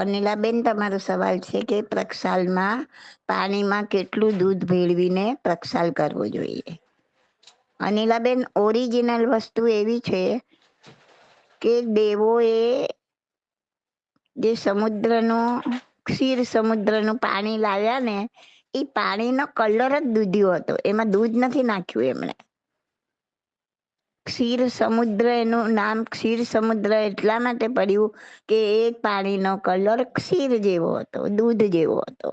અનિલાબેન, તમારો સવાલ છે કે પ્રક્ષાલમાં પાણીમાં કેટલું દૂધ ભેળવીને પ્રક્ષાલ કરવો જોઈએ? અનિલાબેન, ઓરિજિનલ વસ્તુ એવી છે કે દેવોએ જે સમુદ્રનું, ક્ષીર સમુદ્રનું પાણી લાવ્યા ને એ પાણીનો કલર જ દૂધ્યો હતો. એમાં દૂધ નથી નાખ્યું એમણે. ક્ષીર સમુદ્ર એનું નામ ક્ષીર સમુદ્ર એટલા માટે પડ્યું કે એ પાણીનો કલર ક્ષીર જેવો હતો, દૂધ જેવો હતો.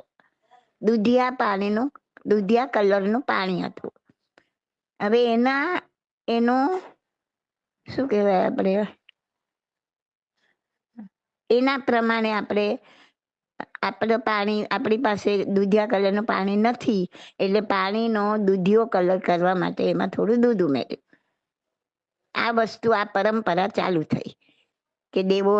દૂધિયા પાણીનું, દૂધિયા કલરનું પાણી હતું. હવે એના, એનું શું કહેવાય આપણે? એના પ્રમાણે આપણે આપણે પાણી, આપણી પાસે દૂધિયા કલરનું પાણી નથી, એટલે પાણીનો દૂધિયો કલર કરવા માટે એમાં થોડું દૂધ ઉમેર્યું. આ વસ્તુ, આ પરંપરા ચાલુ થઈ. કે દેવો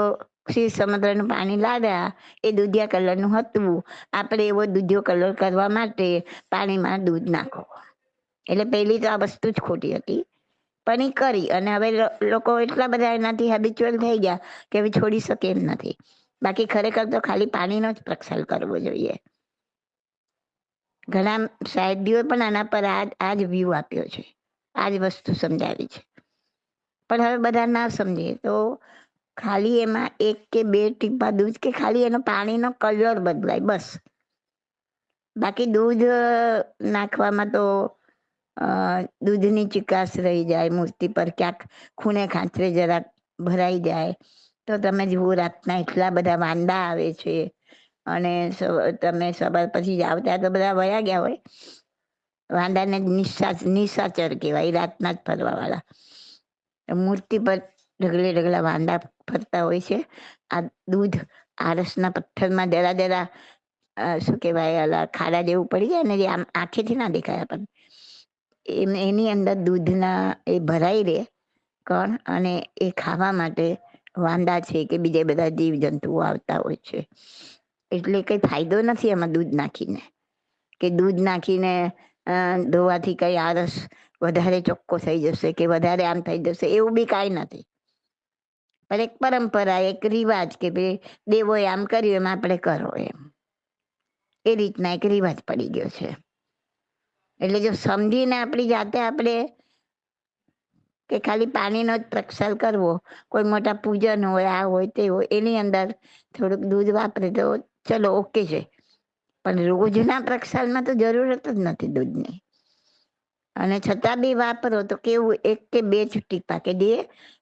ક્ષીર સમુદ્રનું પાણી લાવ્યા, એ દૂધિયા કલરનું હતું. આપણે એવો દૂધિયો કલર કરવા માટે પાણીમાં દૂધ નાખો. એટલે પહેલી તો આ વસ્તુ જ ખોટી હતી. પણ એ કરી અને હવે લોકો એટલા બધા એનાથી હેબિચ્યુઅલ થઈ ગયા કે હવે છોડી શકે એમ નથી. બાકી ખરેખર તો ખાલી પાણીનો જ પ્રક્ષાલ કરવો જોઈએ. ઘણા સાહેબીઓ પણ આના પર આ આ જ વ્યૂ આપ્યો છે. આ જ વસ્તુ સમજાવી છે. પણ હવે બધા ના સમજે તો ખાલી એમાં એક કે બે ટીપા દૂધ કે ખાલી એનો પાણીનો કલર બદલાય, બસ. બાકી દૂધ નાખવામાં તો દૂધની ચિકાસ રહી જાય, મૂર્તિ પર ક્યાંક ખૂણે ખાંચરે જરાક ભરાઈ જાય, તો તમે જુઓ રાતના એટલા બધા વાંદા આવે છે. અને તમે સવાર પછી જાવ ત્યાં તો બધા વયા ગયા હોય. વાંદાને નિશા નિશાચર કહેવાય, રાતના જ ફરવાવાળા. મૂર્તિ પર ઢગલે ઢગલા વાંદા ફરતા હોય છે. આ દૂધ આરસના પથ્થરમાં દેરા દેરા શું કહેવાય, અલા ખાડા જેવું પડી જાય ને જે આમ આંખેથી ના દેખાય પણ એની અંદર દૂધના એ ભરાઈ રહે કણ અને એ ખાવા માટે વાંદા છે કે બીજા બધા જીવ જંતુઓ આવતા હોય છે. એટલે કંઈ ફાયદો નથી એમાં દૂધ નાખીને. કે દૂધ નાખીને ધોવાથી કઈ આરસ વધારે ચોખ્ખો થઈ જશે કે વધારે આમ થઈ જશે એવું બી કાંઈ નથી. પણ એક પરંપરા, એક રિવાજ કે ભાઈ દેવોએ આમ કર્યું એમ આપણે કરો એમ. એ રીતના એક રિવાજ પડી ગયો છે. એટલે જો સમજીને આપણી જાતે આપણે કે ખાલી પાણીનો જ પ્રક્ષાલ કરવો, કોઈ મોટા પૂજન હોય, આ હોય, તે હોય, એની અંદર થોડુંક દૂધ વાપરે તો ચલો, ઓકે છે. પણ રોજના પ્રક્ષાલમાં તો જરૂરત જ નથી દૂધની. અને છતાં બી વાપરો તો કેવું એક કે બે જ ટીપા કે દે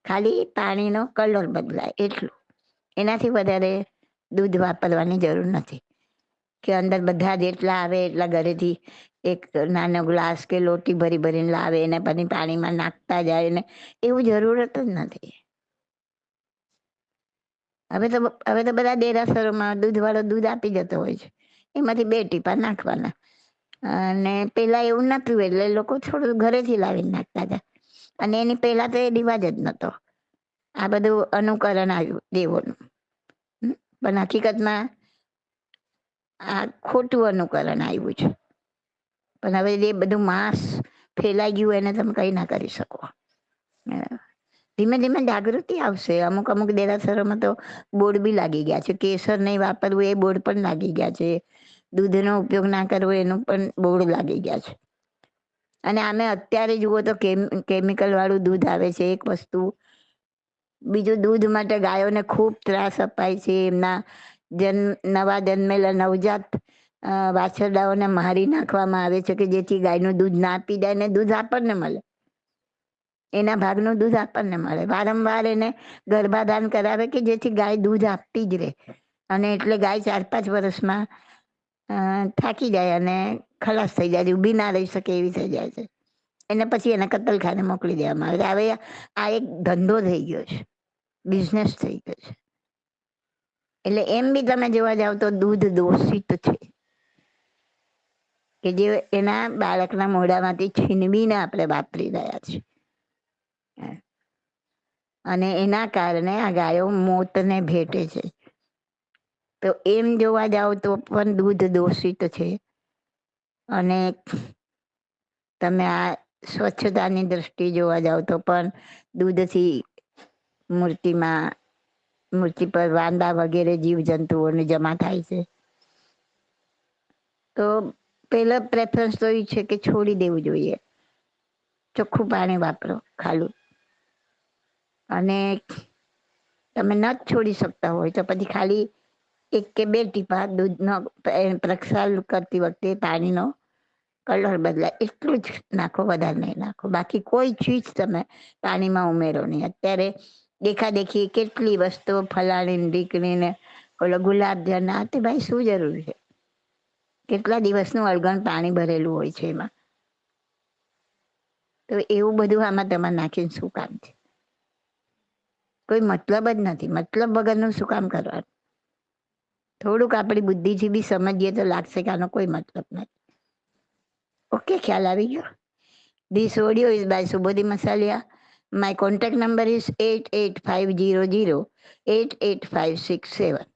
ખાલી પાણીનો કલર બદલાય એટલું. એનાથી વધારે દૂધ વાપરવાની જરૂર નથી. કે અંદર બધા જેટલા આવે એટલા ઘરેથી એક નાનો ગ્લાસ કે લોટી ભરી ભરીને લાવે એને પછી પાણીમાં નાખતા જાય ને એવું જરૂરત જ નથી. હવે તો હવે તો બધા દેરાસરોમાં દૂધવાળો દૂધ આપી જતો હોય છે. એમાંથી બે ટીપા નાખવાના. અને પેલા એવું નતું એટલે લોકો થોડું ઘરેથી લાવીને નાખતા હતા. અને એની પહેલા તો એ રિવાજ જ નતો. આ બધું અનુકરણ આવ્યું દેવોનું. પણ હકીકતમાં આ ખોટું અનુકરણ આવ્યું છે. પણ હવે એ બધું માંસ ફેલાઈ ગયું, એને તમે કઈ ના કરી શકો. ધીમે ધીમે જાગૃતિ આવશે. અમુક અમુક દેરાસરોમાં તો બોર્ડ બી લાગી ગયા છે. કેસર નહીં વાપરવું એ બોર્ડ પણ લાગી ગયા છે. દૂધનો ઉપયોગ ના કરવો એનું પણ બોર્ડ લાગી ગયા છે. અને આમે અત્યારે જુઓ તો કેમિકલ વાળું દૂધ આવે છે એક વસ્તુ. બીજું દૂધ માટે ગાયોને ખૂબ ત્રાસ અપાય છે. એમના જન્મ, નવા જન્મેલા નવજાત વાછરડાઓને મારી નાખવામાં આવે છે કે જેથી ગાયનું દૂધ ના પી જાય ને દૂધ આપણને મળે. એના ભાગનું દૂધ આપણને મળે. વારંવાર એને ગર્ભાધાન કરાવે કે જેથી ગાય દૂધ આપતી જ રહે. અને એટલે ગાય ચાર પાંચ વર્ષમાં થાકી જાય અને ખલાસ થઈ જાય, ઊભી ના રહી શકે એવી થઈ જાય છે. એને પછી એને કતલખાને મોકલી દેવામાં આવે હવે આ એક ધંધો થઈ ગયો છે. બિઝનેસ થઈ ગયો છે. એટલે એમ બી તમે જોવા જાવ તો દૂધ દોષિત છે. કે જે એના બાળકના મોઢામાંથી છીનવીને આપણે વાપરી રહ્યા છીએ. અને એના કારણે આ ગાયો મોતને ભેટે છે. તો એમ જોવા જાવ તો પણ દૂધ દોષિત છે. અને તમે આ સ્વચ્છતાની દ્રષ્ટિ જોવા જાવ તો પણ દૂધથી મૂર્તિમાં, મૂર્તિ પર વાંદા વગેરે જીવજંતુઓને જમા થાય છે. તો પહેલા પ્રેફરન્સ તો એ છે કે છોડી દેવું જોઈએ. ચોખ્ખું પાણી વાપરો, ખાલું. અને તમે ન છોડી શકતા હોય, તો પછી ખાલી એક કે બે ટીપા દૂધનો પ્રક્ષાલ કરતી વખતે પાણીનો કલર બદલાય. એટલું જ નાખો, વધારે નહીં નાખો. બાકી કોઈ ચીજ તમે પાણીમાં ઉમેરો નહીં. અત્યારે દેખાદેખી કેટલી વસ્તુઓ ફલાણીને દીકરીને ઓલો ગુલાબજળ ના તે ભાઈ શું જરૂર છે? કેટલા દિવસનું અળગણ પાણી ભરેલું હોય છે એમાં? તો એવું બધું આમાં તમારે નાખીને શું કામ છે? કોઈ મતલબ જ નથી. મતલબ વગરનું શું કામ કરવાનું? થોડુંક આપણી બુદ્ધિથી બી સમજીએ તો લાગશે કે આનો કોઈ મતલબ નથી. ઓકે, ખ્યાલ આવી ગયો? This audio is by Subodhi Masaliya my contact number is eight eight five zero zero eight eight five six seven